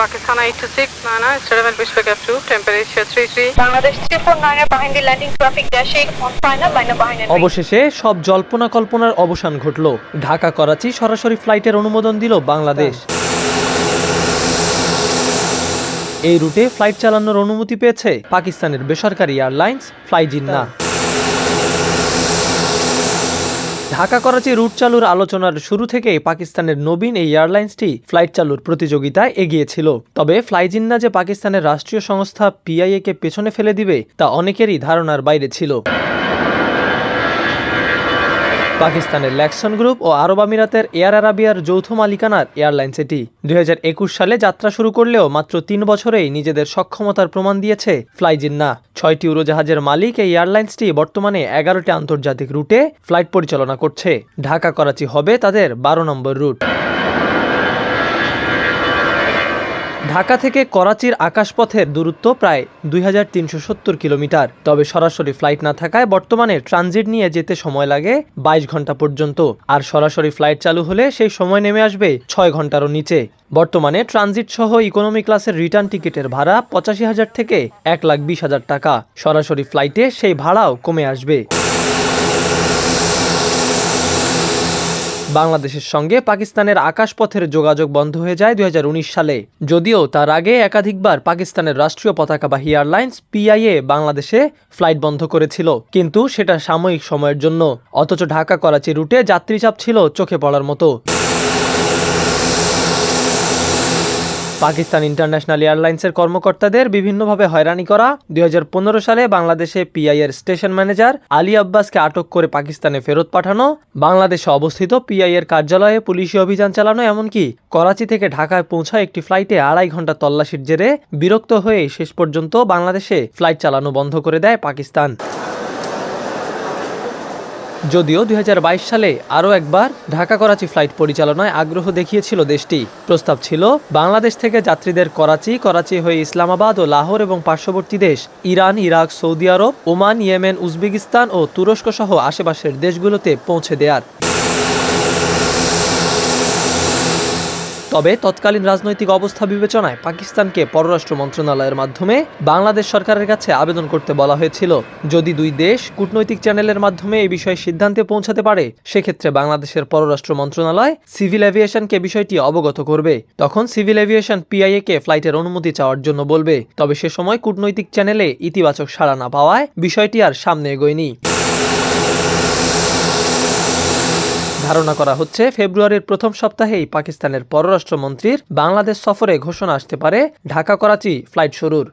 Pakistan 826 Nana, Stereo Pushback F2, temperature 33. Bangladesh three four নাইনের behind the landing traffic dashing on final line behind অবশেষে সব জল্পনা কল্পনার অবসান ঘটল। ঢাকা করাচি সরাসরি ফ্লাইটের অনুমোদন দিল বাংলাদেশ। এই রুটে ফ্লাইট চালানোর অনুমতি পেয়েছে পাকিস্তানের বেসরকারি এয়ারলাইন্স ফ্লাইজিন্না ঢাকা করাচি রুট চালুর আলোচনার শুরু থেকেই পাকিস্তানের নবীন এই এয়ারলাইন্সটি ফ্লাইট চালুর প্রতিযোগিতায় এগিয়েছিল। তবে ফ্লাইজিন্না যে পাকিস্তানের রাষ্ট্রীয় সংস্থা পিআইএ কে পেছনে ফেলে দিবে, তা অনেকেরই ধারণার বাইরে ছিল। পাকিস্তানের ল্যাকসন গ্রুপ ও আরব আমিরাতের এয়ার আরাবিয়ার যৌথ মালিকানার এয়ারলাইন্স এটি দুই হাজার একুশ সালে যাত্রা শুরু করলেও মাত্র তিন বছরেই নিজেদের সক্ষমতার প্রমাণ দিয়েছে ফ্লাইজিন্না ছয়টি উড়োজাহাজের মালিক এই এয়ারলাইন্সটি বর্তমানে এগারোটি আন্তর্জাতিক রুটে ফ্লাইট পরিচালনা করছে। ঢাকা করাচি হবে তাদের বারো নম্বর রুট। ঢাকা থেকে করাচির আকাশপথের দূরত্ব প্রায় দুই হাজার তিনশো সত্তর কিলোমিটার। তবে সরাসরি ফ্লাইট না থাকায় বর্তমানে ট্রানজিট নিয়ে যেতে সময় লাগে বাইশ ঘণ্টা পর্যন্ত। আর সরাসরি ফ্লাইট চালু হলে সেই সময় নেমে আসবে ছয় ঘন্টারও নিচে। বর্তমানে ট্রানজিট সহ ইকোনমি ক্লাসের রিটার্ন টিকিটের ভাড়া পঁচাশি হাজার থেকে এক লাখ বিশ হাজার টাকা। সরাসরি ফ্লাইটে সেই ভাড়াও কমে আসবে। বাংলাদেশের সঙ্গে পাকিস্তানের আকাশপথের যোগাযোগ বন্ধ হয়ে যায় দু হাজার উনিশ সালে। যদিও তার আগে একাধিকবার পাকিস্তানের রাষ্ট্রীয় পতাকাবাহী এয়ারলাইন্স পিআইএ বাংলাদেশে ফ্লাইট বন্ধ করেছিল, কিন্তু সেটা সাময়িক সময়ের জন্য। অথচ ঢাকা করাচি রুটে যাত্রীচাপ ছিল চোখে পড়ার মতো। পাকিস্তান ইন্টারন্যাশনাল এয়ারলাইন্সের কর্মকর্তাদের বিভিন্নভাবে হয়রানি করা। দু হাজার পনেরো সালে বাংলাদেশে পিআইয়ের স্টেশন ম্যানেজার আলী আব্বাসকে আটক করে পাকিস্তানে ফেরত পাঠানো। বাংলাদেশে অবস্থিত পিআইয়ের কার্যালয়ে পুলিশি অভিযান চালানো, এমনকি করাচি থেকে ঢাকায় পৌঁছায় একটি ফ্লাইটে আড়াই ঘণ্টা তল্লাশির জেরে বিরক্ত হয়ে শেষ পর্যন্ত বাংলাদেশে ফ্লাইট চালানো বন্ধ করে দেয় পাকিস্তান। যদিও দুই হাজার বাইশ সালে আরও একবার ঢাকা করাচি ফ্লাইট পরিচালনায় আগ্রহ দেখিয়েছিল দেশটি। প্রস্তাব ছিল, বাংলাদেশ থেকে যাত্রীদের করাচি করাচি হয়ে ইসলামাবাদ ও লাহোর এবং পার্শ্ববর্তী দেশ, Iran, Iraq, Saudi Arabia, Oman, Yemen, Uzbekistan ও তুরস্ক সহ আশেপাশের দেশগুলোতে পৌঁছে দেয়ার। তবে তৎকালীন রাজনৈতিক অবস্থা বিবেচনায় পাকিস্তানকে পররাষ্ট্র মন্ত্রণালয়ের মাধ্যমে বাংলাদেশ সরকারের কাছে আবেদন করতে বলা হয়েছিল। যদি দুই দেশ কূটনৈতিক চ্যানেলের মাধ্যমে এই বিষয়ে সিদ্ধান্তে পৌঁছাতে পারে, সেক্ষেত্রে বাংলাদেশের পররাষ্ট্র মন্ত্রণালয় সিভিল এভিয়েশনকে বিষয়টি অবগত করবে। তখন সিভিল এভিয়েশন পিআইএ কে ফ্লাইটের অনুমতি চাওয়ার জন্য বলবে। তবে সে সময় কূটনৈতিক চ্যানেলে ইতিবাচক সাড়া না পাওয়ায় বিষয়টি আর সামনে এগোয়নি। ধারণা করা হচ্ছে, ফেব্রুয়ারির প্রথম সপ্তাহেই পাকিস্তানের পররাষ্ট্রমন্ত্রীর বাংলাদেশ সফরে ঘোষণা আসতে পারে ঢাকা করাচি ফ্লাইট শুরুর।